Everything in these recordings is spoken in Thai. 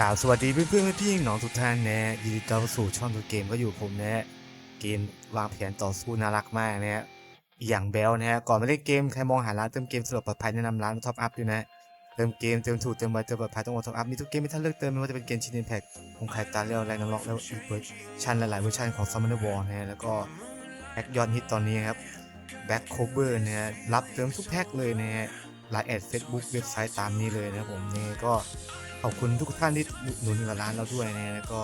กล่าวสวัสดีเพื่อนเพื่อนๆพี่น้องทุกท่านนะยินดีต้อนรับสู่ช่องตัวเกมก็อยู่ผมนะเกมวางแผนต่อสู้น่ารักมากนะอย่างแบลนะฮะก่อนมาเล่นเกมใครมองหาร้านเติมเกมสะดวกปลอดภัยแนะนำร้านท็อปอัพด้วยนะเติมเกมเติมถูกเติมไวเติมปลอดภัยต้องโอท็อปอัพมีทุกเกมที่ท่านเลือกเติมไม่ว่าจะเป็นเกมชินเนแพ็กคงไข่ตาเรียวแรงน้ำล็อกแล้วอีกเวอร์ชันหลายๆเวอร์ชันของซัมเมอร์วอลนะแล้วก็แพ็กยอดฮิตตอนนี้ครับแบ็คโคเวอร์นะฮะรับเติมทุกแพ็กเลยนะฮะไลน์แอดเฟซบุ๊กเว็บไซต์ตามนี้เลยนะผมนี่ก็ ขอบคุณทุกท่านที่หนุนร้านเราด้วยนะแล้วก็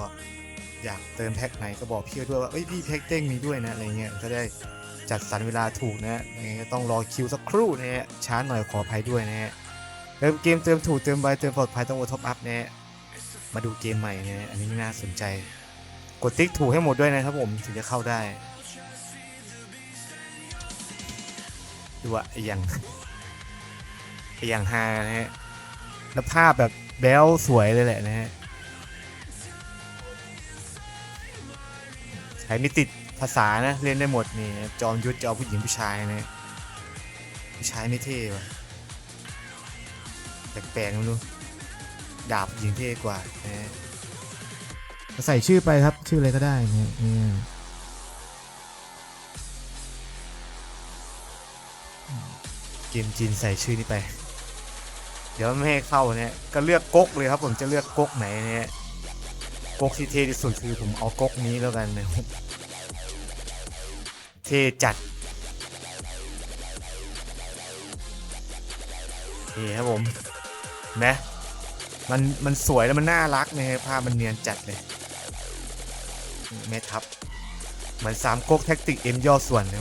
อยากเติมแพ็คไหนก็บอกพี่ด้วยว่าเอ้ยพี่แพ็คเด้งมีด้วยนะอะไรเงี้ยจะได้จัดสรรเวลาถูกนะยังไงก็ต้องรอคิวสักครู่นะฮะช้าหน่อยขออภัยด้วยนะฮะเติมเกมเติมถูกเติมไวเติมปลอดภัยต้องโอท็อปอัพนะฮะมาดูเกมใหม่นะฮะอันนี้ไม่น่าสนใจ กดติ๊กถูกให้หมดด้วยนะครับผมถึงจะเข้าได้ดูว่าไอ้ยังไอ้ยังฮานะฮะแล้วภาพแบบ แบ๊วสวยเลยแหละนะฮะใช้ไม่ติดภาษานะ เล่นได้หมดนี่จอมยุทธจะเอาผู้หญิงผู้ชายนะผู้ชายไม่เท่ว่ะแปลกๆไม่รู้ดาบผู้หญิงเท่กว่านะฮะใส่ชื่อไปครับชื่ออะไรก็ได้นะนี่เกมจีนใส่ชื่อนี้ไป เดี๋ยวไม่ให้เข้าเนี่ยก็เลือกก๊กเลยครับ ผมจะเลือกก๊กไหนเนี่ยก๊กที่เท่ที่สุดคือผมเอาก๊กนี้แล้วกันนะเท่จัดนี่ครับผมนะมันมันสวยแล้วมันน่ารักนะฮะภาพมันเนียนจัดเลยแม่ทับเหมือนสามก๊กแท็กติกเอ็มย่อส่วนนะ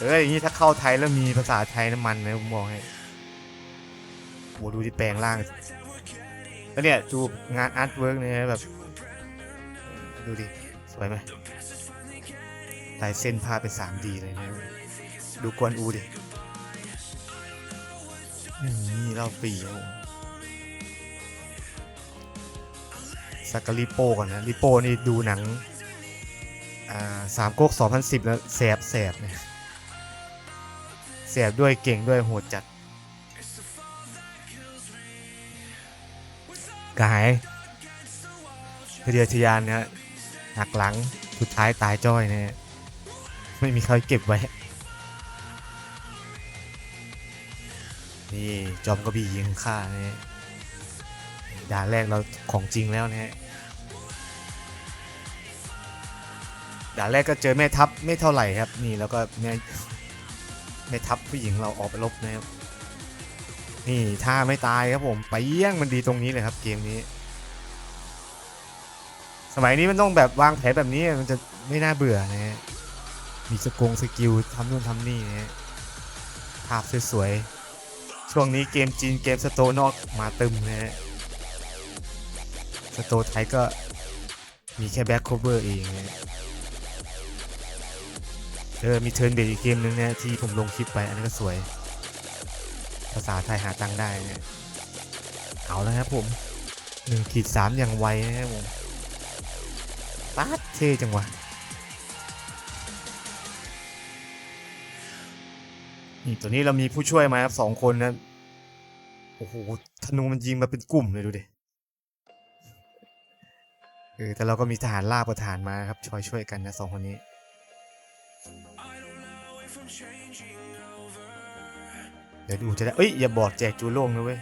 เอ้ยอย่างนี้ถ้าเข้าไทยแล้วมีภาษาไทยน้ำมันนะผมบอกให้ โหดูที่แปลงร่างแล้วเนี่ยดูงานอาร์ตเวิร์กเนี่ยแบบ ดูดิ สวยไหมลายเส้นภาพเป็น 3D เลยนะ ดูกวนอูดินี่เราปีครับผมสักกลิโป้ก่อนนะลิโป้นี่ดูหนังอ่าสามโกก2010 แล้วแสบแสบเนี่ยแสบด้วยเก่งด้วยโหดจัด กายทะเดียทะยานนะฮะหักหลังสุดท้ายตายจ้อยนะฮะไม่มีใครเก็บไว้ นี่จอมกระบี่ยิงฆ่านะฮะด่านแรกเราของจริงแล้วนะฮะด่านแรกก็เจอแม่ทัพไม่เท่าไหร่ครับ นี่แล้วก็แม่แม่ทัพผู้หญิงเราออกไปรบนะครับ นี่ถ้าไม่ตายครับผมไปเยี่ยงมันดีตรงนี้เลยครับเกมนี้ สมัยนี้มันต้องแบบวางแผนแบบนี้มันจะไม่น่าเบื่อนะฮะมีสกงสกิลทำนู่นทำนี่นะฮะภาพสวยๆ ช่วงนี้เกมจีนเกมสโตนอกมาตึมนะฮะสโตไทยก็มีแค่แบ็คโคเวอร์เองนะเออมีเทิร์นเบรอีกเกมนึงนะที่ผมลงคลิปไปอันนี้นก็สวยาษาไทยหาตังได้เนี่ยเอาแล้วครับผมหนึ่งขีดสามอย่างไวนะครับผมป๊าดเท่จังวะนี่ตัวนี้เรามีผู้ช่วยมาครับสองคนนะโอ้โหธนูมันยิงมาเป็นกลุ่มเลยดูดิเออแต่เราก็มีทหารล่าประธานมาครับช่วยช่วยกันนะสองคนนี้ ดี๋ยวดูจะได้เอ้ยอย่าบอกแจกจูโล่งนะเว้ย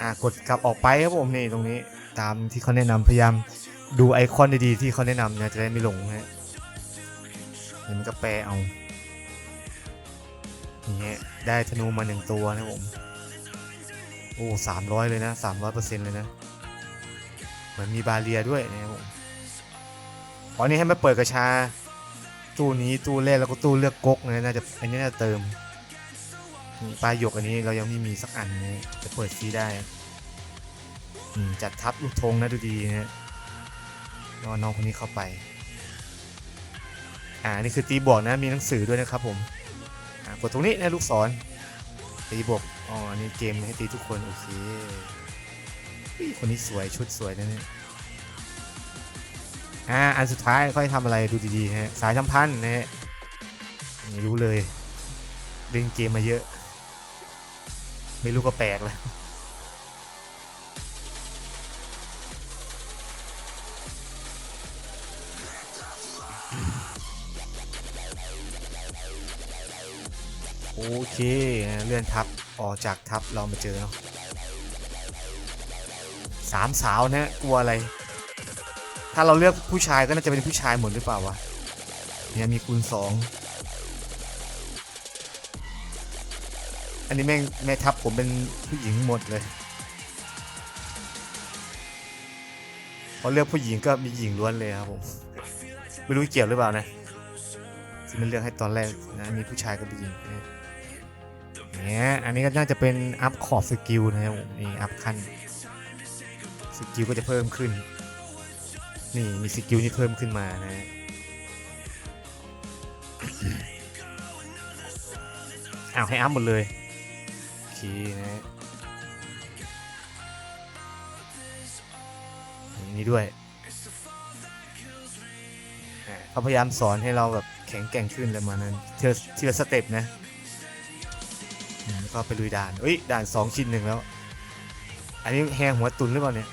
อะกดกลับออกไปครับผมนี่ตรงนี้ตามที่เขาแนะนำพยายามดูไอคอนดีๆที่เขาแนะนำนะจะได้ไม่หลงนะเดี๋ยวมันก็แปลเอานี่ฮะได้ธนูมาหนึ่งตัวนะผมโอ้สามร้อยเลยนะสามร้อยเปอร์เซ็นต์เลยนะเหมือนมีบาเรียด้วยนะครับผมอ๋อนี่ให้มาเปิดกระชา ตู้นี้ตู้แรกแล้วก็ตู้เลือกก๊กนะน่าจะอันนี้น่าจะเติม ปลายหยกอันนี้เรายังไม่มีสักอันนะจะเปิดฟรีได้จัดทับลูกธงนะดูดีนะฮะรอน้องคนนี้เข้าไป อ่า นี่คือตีบวกนะ มีหนังสือด้วยนะครับผม อ่ากดตรงนี้นะลูกศร ตีบวก อ๋ออันนี้เกมให้ตีทุกคน โอเคคนนี้สวย ชุดสวยนะเนี่ย อ่า อันสุดท้ายค่อยทำอะไรดูดีๆฮะ สายสัมพันธ์นะฮะนี่รู้เลย เล่นเกมมาเยอะ ไม่รู้ก็แปลกแล้วโอเคเลื่อนทับออกจากทับเรามาเจอเนาะสามสาวนะกลัวอะไร ถ้าเราเลือกผู้ชายก็น่าจะเป็นผู้ชายหมดหรือเปล่าวะเนี่ยมีคุณสอง อันนี้แม่งแม่ทัพผมเป็นผู้หญิงหมดเลย พอเลือกผู้หญิงก็มีหญิงล้วนเลยครับผม ไม่รู้เกี่ยวหรือเปล่านะ ที่มันเลือกให้ตอนแรกนะมีผู้ชายกับผู้หญิงนะเนี่ยอันนี้ก็น่าจะเป็นอัพขอบสกิลนะครับผมนี่อัพขั้นสกิลก็จะเพิ่มขึ้น นี่มีสกิลที่เพิ่มขึ้นมานะฮะอ้าวให้อัพหมดเลย เคนะฮะอย่างนี้ด้วยเขาพยายามสอนให้เราแบบแข็งแกร่งขึ้นเลยมานั้นเทีทีละสเต็ปนะแล้วก็ไปลุยด่านเอ้ยด่านสองชิ้นหนึ่งแล้ว อันนี้แหงหัวตุนหรือเปล่าเนี่ย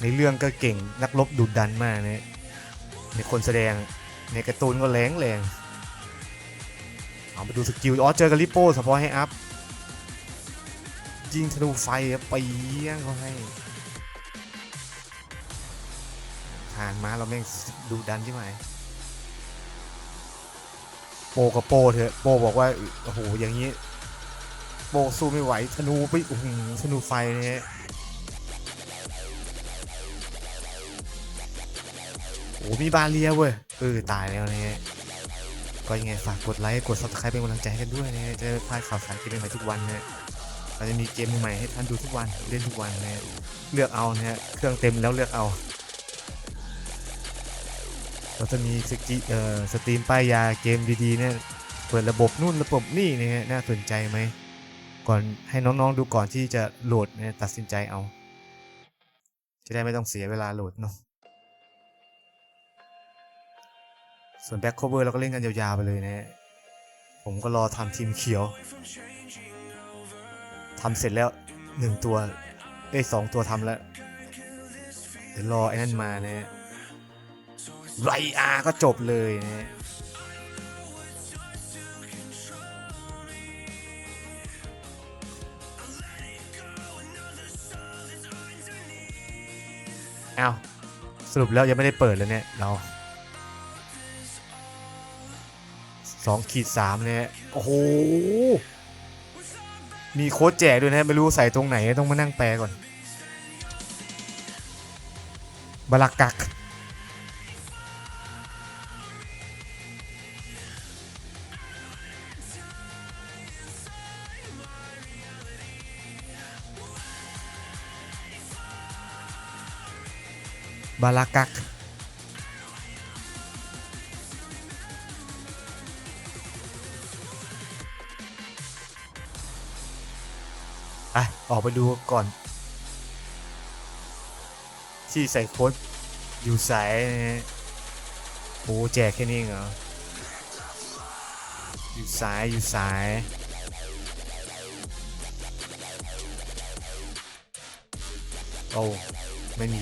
ในเรื่องก็เก่งนักรบดุดันมากนะในคนแสดงในการ์ตูนก็แรงแรง เอาไปดูสกิลอ๋อเจอกับลิโป้เฉพาะให้อัพยิงธนูไฟไปเยี่ยงเขาให้ผ่านมาเราแม่งดุดันใช่ไหมโปกับโปเถอะโปบอกว่าโอ้โหอย่างนี้ โปสู้ไม่ไหวธนูไปโอ้โหธนูไฟเนี่ยโอ้มีบาเรียเว้ยเออตายแล้วเนี่ย ก็ยังไงฝากกดไลค์กด subscribe เป็นกำลังใจให้กันด้วยนะจะได้พลาดข่าวสารเกมใหม่ทุกวันนะเราจะมีเกมใหม่ให้ท่านดูทุกวันเล่นทุกวันนะเลือกเอานะฮะเครื่องเต็มแล้วเลือกเอา เราจะมีสกิเอ่อสตรีมป้ายยาเกมดีๆเนี่ยเปิดระบบนู่นระบบนี่นะฮะน่าสนใจไหมก่อนให้น้องๆดูก่อนที่จะโหลดนะตัดสินใจเอา จะได้ไม่ต้องเสียเวลาโหลดเนาะ ส่วนแบ็คโคเวอร์เราก็เล่นกันยาวๆไปเลยนะ ผมก็รอทำทีมเขียวทำเสร็จแล้วหนึ่งตัวเอ้ยสองตัวทำแล้ว เดี๋ยวรอไอ้นั่นมานะไรอาก็จบเลยนะฮะอ้าสรุปแล้วยังไม่ได้เปิดเลยเนี่ยเรา สองขีดสามเนี่ยโอ้โห มีโค้ดแจกด้วยนะ ไม่รู้ใส่ตรงไหน ต้องมานั่งแปลก่อน บลักกัก บาลักกัก ออกไปดูก่อน ที่ใส่โค้ดอยู่สายโอ้แจกแค่นี้เหรอ อยู่สายอยู่สายโอ้ไม่มี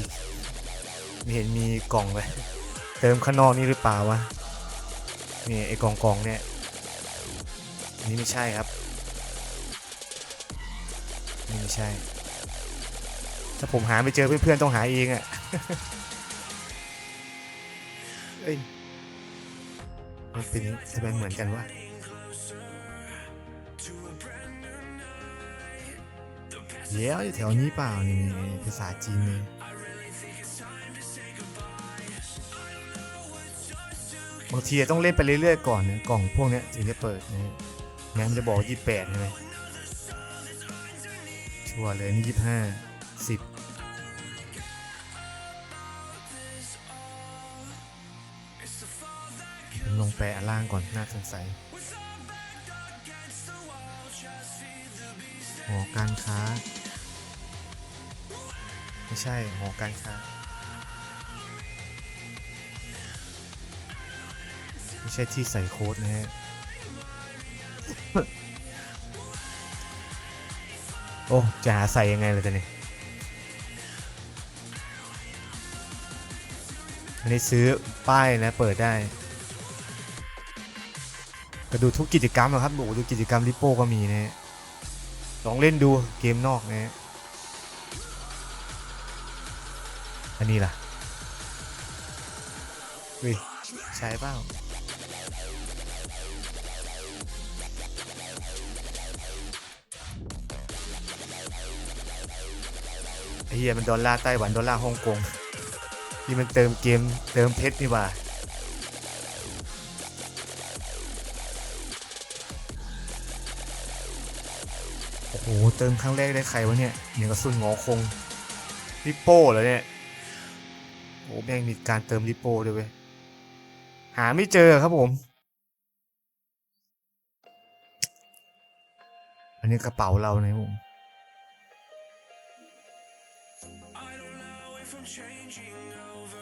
ไม่เห็นมีกล่องเลย เติมข้างนอกนี่หรือเปล่าวะนี่ไอ้กล่องกล่องเนี่ยนนี้ไม่ใช่ครับ ไม่ใช่ ถ้าผมหาไม่เจอเพื่อนๆต้องหาเองอะ่ะเอ้ยมันเป็นทำไมเหมือนกันวะเดี๋ยวอยู่แถวนี้เปล่านี่ภาษาจีนนี่บางทีต้องเล่นไปเรื่อยๆก่อนนะกล่องพวกเนี้ยถึงจะเปิดนะงั้นมันจะบอกยี่แปดใช่ไหม ชัวร์เลยนี่ยี่ห้าสิบลงแปะล่างก่อนน่าสงสัยหอการค้า ไม่ใช่หอการค้า ไม่ใช่ที่ใส่โค้ดนะฮะ โอ้จะหาใส่ยังไงเลยตอนนี้อันนี้ซื้อป้ายนะเปิดได้ก็ดูทุกกิจกรรมอะครับโอ้ดูกิจกรรมริโป้ก็มีนะลองเล่นดูเกมนอกนะอันนี้ล่ะเฮ้ยใช่เปล่า เหี้ยมันดอลลาร์ไต้หวันดอลลาร์ฮ่องกงนี่มันเติมเกมเติมเพชรนี่ว่าโอ้โหเติมครั้งแรกได้ใครวะเนี่ยอย่างกระสุนงอคงริปโป้เหรอเนี่ยโอ้แม่งมีการเติมริปโป้ด้วยเว้ยหาไม่เจอครับผม อันนี้กระเป๋าเราเนะครับผม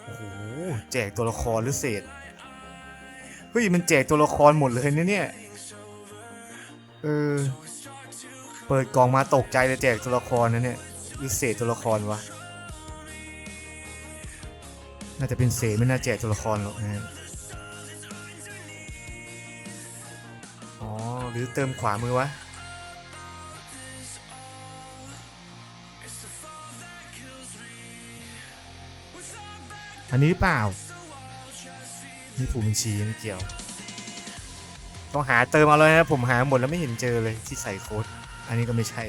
โอ้โหแจกตัวละครหรือเศษเฮ้ยมันแจกตัวละครหมดเลยนะเนี่ยเออเปิดกล่องมาตกใจเลยแจกตัวละครนะเนี่ยหรือเศษตัวละครวะน่าจะเป็นเศษไม่น่าแจกตัวละครหรอกนะฮะอ๋อหรือเติมขวามือวะ อันนี้เปล่า นี่ผูกบัญชีไม่เกี่ยว ต้องหาเติมเอาเลยนะผมหาหมดแล้วไม่เห็นเจอเลยที่ใส่โค้ด อันนี้ก็ไม่ใช่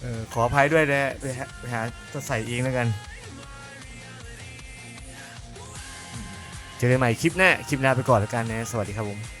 เออขออภัยด้วยนะไปหาไปหาจะใส่เองแล้วกัน เจอกันใหม่คลิปหน้า คลิปหน้าไปก่อนแล้วกันนะ สวัสดีครับผม